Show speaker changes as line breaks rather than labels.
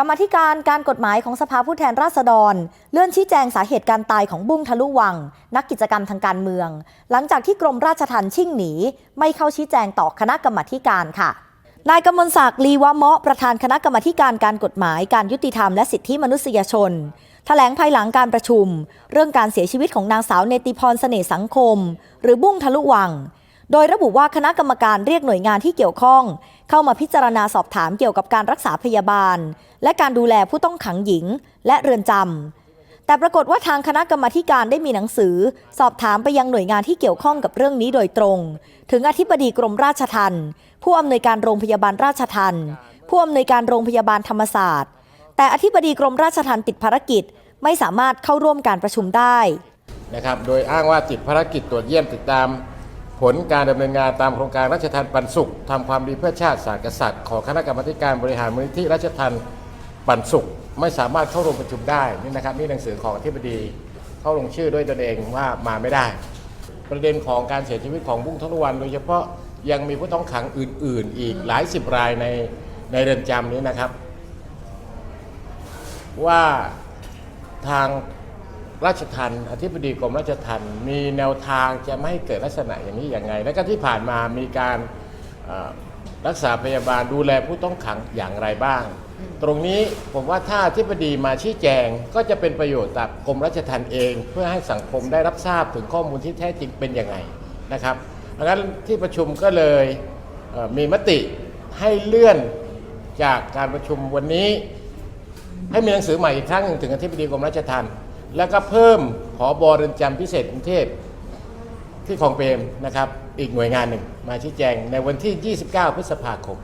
รรมธิการการกฎหมายของสภาผู้แทนราษฎร เลื่อนชี้แจงสาเหตุการตายของบุ้งทะลุวัง นักกิจกรรมทางการเมือง หลังจากที่กรมราชทัณฑ์ชิ่งหนี ไม่เข้าชี้แจงต่อคณะกรรมธิการค่ะนายกมลศักดิ์ลีวะเมาะประธานคณะกรรมการการกฎหมายการยุติธรรมและสิทธิมนุษยชน แถลงภายหลังการประชุม เรื่องการเสียชีวิตของนางสาวเนติพรเสน่สังคม หรือบุ้งทะลุวัง โดยระบุว่าคณะกรรมการเรียกหน่วยงานที่เกี่ยวข้อง เข้ามาพิจารณาสอบถามเกี่ยวกับการรักษาพยาบาล และการดูแลผู้ต้องขังหญิง และเรือนจำแต่ปรากฏว่าทางคณะกรรมาการได้มีหนังสือ สอบถามไปยังหน่วยงานที่เกี่ยวข้องกับเรื่องนี้โดยตรง ถึงอธิบดีกรมราชทัณฑ์ผู้อำนวยการโรงพยาบาลราชทัณฑ์ผู้อำนวยการโรงพยาบาลธรรมศาสตร์ แต่อธิบดีกรมราชทัณฑ์ติดภารกิจไม่สามารถเข้าร่วมการประชุมได้
นะครับ โดยอ้างว่าติดภารกิจตรวจเยี่ยมติดตาม ผลการดำเนินงานตามโครงการราชทันปันสุขทำความดีเพื่อชาติศาสตร์กษัตริย์ ของคณะกรรมการบริหารมูลนิธิราชทันปันสุข ไม่สามารถเข้าร่วมประชุมได้นี่นะครับนี่หนังสือของอธิบดีเข้าลงชื่อด้วยตนเองว่ามาไม่ได้ ประเด็นของการเสียชีวิตของบุ้งทะลุวันโดยเฉพาะยังมีผู้ต้องขังอื่น ๆ อีกหลายสิบรายในในเรือนจำนี้นะครับ ว่าทาง ราชทันอธิบดีกรมราชทันมีแนวทางจะไม่ให้เกิดลักษณะอย่างนี้อย่างไง และก็ที่ผ่านมามีการรักษาพยาบาลดูแลผู้ต้องขังอย่างไรบ้าง ตรงนี้ผมว่าถ้าอธิบดีมาชี้แจงก็จะเป็นประโยชน์กับกรมราชทันเอง เพื่อให้สังคมได้รับทราบถึงข้อมูลที่แท้จริงเป็นอยังไงนะครับดังนั้นที่ประชุมก็เลยเมีมติให้เลื่อนจากการประชุมวันนี้ ให้มีหนังสือใหม่อีกครั้งหนึ่งถึงอธิบดีกรมราชทัณฑ์ แล้วก็เพิ่มผอบเรือนจำพิเศษกรุงเทพที่คลองเปรมนะครับ อีกหน่วยงานหนึ่งมาชี้แจงในวันที่ 29 พฤษภาคม